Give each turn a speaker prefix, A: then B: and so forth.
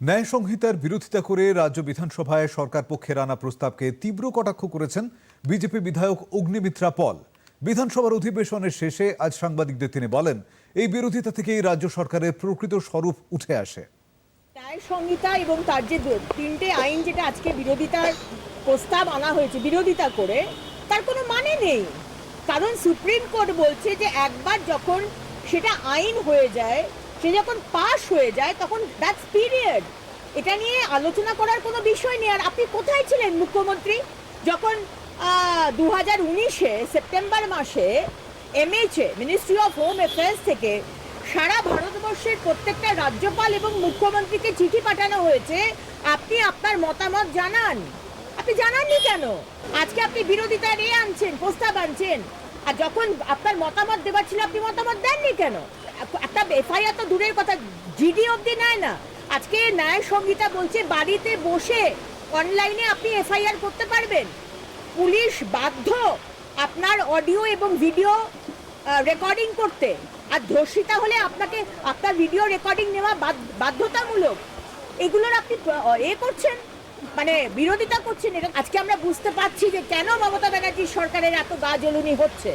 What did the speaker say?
A: ন্যায় সংহিতার বিরোধিতা করে রাজ্য বিধানসভায় সরকার পক্ষের আনা প্রস্তাবকে তীব্র কটাক্ষ করেছেন বিজেপি বিধায়ক অগ্নিমিত্রা পল। বিধানসভার অধিবেশনের শেষে আজ সাংবাদিকদের তিনি বলেন, এই বিরোধিতা থেকেই রাজ্য সরকারের প্রকৃত স্বরূপ উঠে আসে।
B: ন্যায় সংহিতা এবং তার যে তিনটে আইন যেটা আজকে বিরোধিতার প্রস্তাব আনা হয়েছে, বিরোধিতা করে, তার কোনো মানে নেই। কারণ সুপ্রিম কোর্ট বলছে যে একবার যখন সেটা আইন হয়ে যায় সে যখন পাশ হয়ে যায়, তখন দ্যাটস পিরিয়ড এটা নিয়ে আলোচনা করার কোনো বিষয় নেই। আর আপনি কোথায় ছিলেন, মুখ্যমন্ত্রী? যখন দু হাজার উনিশে, সেপ্টেম্বর মাসে MHA ministry of home affairs থেকে সারা ভারতবর্ষের প্রত্যেকটা রাজ্যপাল এবং মুখ্যমন্ত্রীকে চিঠি পাঠানো হয়েছে, আপনি আপনার মতামত জানান। আপনি জানাননি কেন? আজকে আপনি বিরোধিতা এ আনছেন, প্রস্তাব আনছেন। আর যখন আপনার মতামত দেবার ছিল, আপনি মতামত দেননি কেন? একটা এফআইআর তো দূরের কথা, জিডি অবধি নেয় না। আজকে ন্যায় সংহিতা বলছে বাড়িতে বসে অনলাইনে আপনি এফআইআর করতে পারবেন। পুলিশ বাধ্য আপনার অডিও এবং ভিডিও রেকর্ডিং করতে। আর ধর্ষিতা হলে আপনাকে, আপনার ভিডিও রেকর্ডিং নেওয়া বাধ্যতামূলক। এগুলোর আপনি এ করছেন মানে বিরোধিতা করছেন। আজকে আমরা বুঝতে পারছি যে কেন মমতা ব্যানার্জি সরকারের এত গা জ্বলুনি হচ্ছে।